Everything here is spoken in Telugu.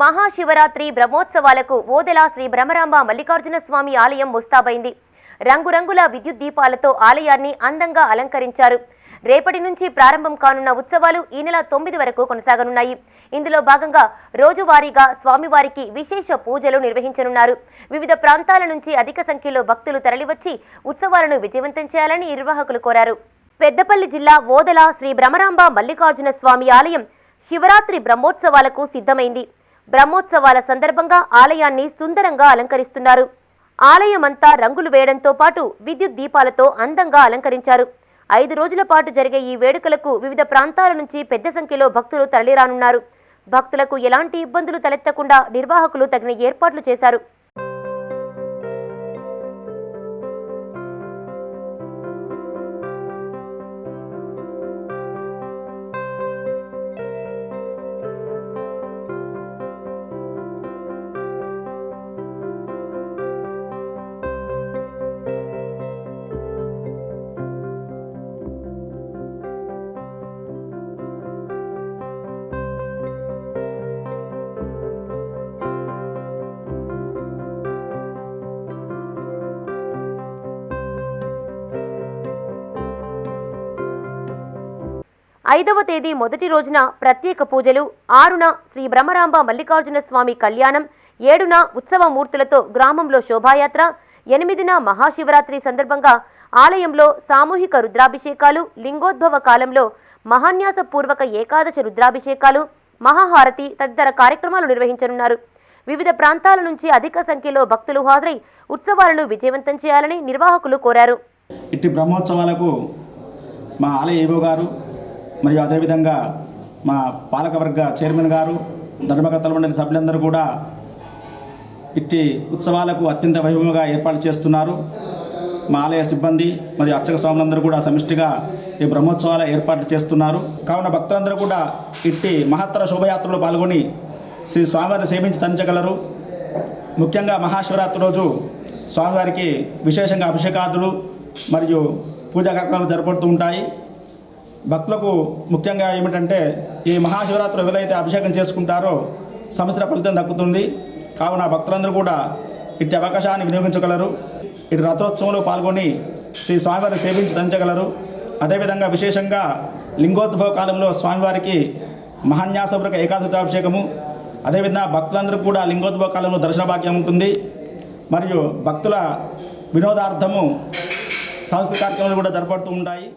మహాశివరాత్రి బ్రహ్మోత్సవాలకు ఓదెల శ్రీ బ్రహ్మరాంబ మల్లికార్జున స్వామి ఆలయం ముస్తాబైంది. రంగురంగుల విద్యుత్ దీపాలతో ఆలయాన్ని అందంగా అలంకరించారు. రేపటి నుంచి ప్రారంభం కానున్న ఉత్సవాలు ఈ నెల తొమ్మిది వరకు కొనసాగనున్నాయి. ఇందులో భాగంగా రోజువారీగా స్వామివారికి విశేష పూజలు నిర్వహించనున్నారు. వివిధ ప్రాంతాల నుంచి అధిక సంఖ్యలో భక్తులు తరలివచ్చి ఉత్సవాలను విజయవంతం చేయాలని నిర్వాహకులు కోరారు. పెద్దపల్లి జిల్లా ఓదెల శ్రీ భ్రమరాంబ మల్లికార్జున స్వామి ఆలయం శివరాత్రి బ్రహ్మోత్సవాలకు సిద్ధమైంది. బ్రహ్మోత్సవాల సందర్భంగా ఆలయాన్ని సుందరంగా అలంకరిస్తున్నారు. ఆలయమంతా రంగులు వేయడంతో పాటు విద్యుత్ దీపాలతో అందంగా అలంకరించారు. ఐదు రోజుల పాటు జరిగే ఈ వేడుకలకు వివిధ ప్రాంతాల నుంచి పెద్ద సంఖ్యలో భక్తులు తరలిరానున్నారు. భక్తులకు ఎలాంటి ఇబ్బందులు తలెత్తకుండా నిర్వాహకులు తగిన ఏర్పాట్లు చేశారు. ఐదవ తేదీ మొదటి రోజున ప్రత్యేక పూజలు ఆరున శ్రీ బ్రహ్మరాంబ మల్లికార్జున స్వామి కళ్యాణం ఏడున ఉత్సవ మూర్తులతో గ్రామంలో శోభాయాత్ర ఎనిమిదిన మహాశివరాత్రి సందర్భంగా ఆలయంలో సామూహిక రుద్రాభిషేకాలు లింగోద్భవ కాలంలో మహాన్యాసపూర్వక ఏకాదశ రుద్రాభిషేకాలు మహాహారతి తదితర కార్యక్రమాలు నిర్వహించనున్నారు. వివిధ ప్రాంతాల నుంచి అధిక సంఖ్యలో భక్తులు హాజరై ఉత్సవాలను విజయవంతం చేయాలని నిర్వాహకులు కోరారు. ఇట్టి బ్రహ్మోత్సవాలకు మా ఆలయ గారు మరియు అదేవిధంగా మా పాలకవర్గ చైర్మన్ గారు ధర్మకర్తల మండలి సభ్యులందరూ కూడా ఇట్టి ఉత్సవాలకు అత్యంత వైభవంగా ఏర్పాటు చేస్తున్నారు. మా ఆలయ సిబ్బంది మరియు అర్చక స్వాములందరూ కూడా సమిష్టిగా ఈ బ్రహ్మోత్సవాల ఏర్పాట్లు చేస్తున్నారు. కావున భక్తులందరూ కూడా ఇట్టి మహత్తర శోభయాత్రలో పాల్గొని శ్రీ స్వామివారిని సేవించి తరించగలరు. ముఖ్యంగా మహాశివరాత్రి రోజు స్వామివారికి విశేషంగా అభిషేకాదులు మరియు పూజా కార్యక్రమాలు జరపడుతూ ఉంటాయి. భక్తులకు ముఖ్యంగా ఏమిటంటే ఈ మహాశివరాత్రి ఎవరైతే అభిషేకం చేసుకుంటారో సంవత్సర ఫలితం దక్కుతుంది. కావున భక్తులందరూ కూడా ఇట్టి అవకాశాన్ని వినియోగించగలరు. ఇటు రథోత్సవంలో పాల్గొని శ్రీ స్వామివారిని సేవించి దంచగలరు అదేవిధంగా విశేషంగా లింగోద్భవ కాలంలో స్వామివారికి మహాన్యాసపురక ఏకాదశాభిషేకము. అదేవిధంగా భక్తులందరూ కూడా లింగోద్భవ కాలంలో దర్శన భాగ్యం ఉంటుంది. మరియు భక్తుల వినోదార్థము సాంస్కృతిక కార్యక్రమాలు కూడా జరపడుతూ ఉంటాయి.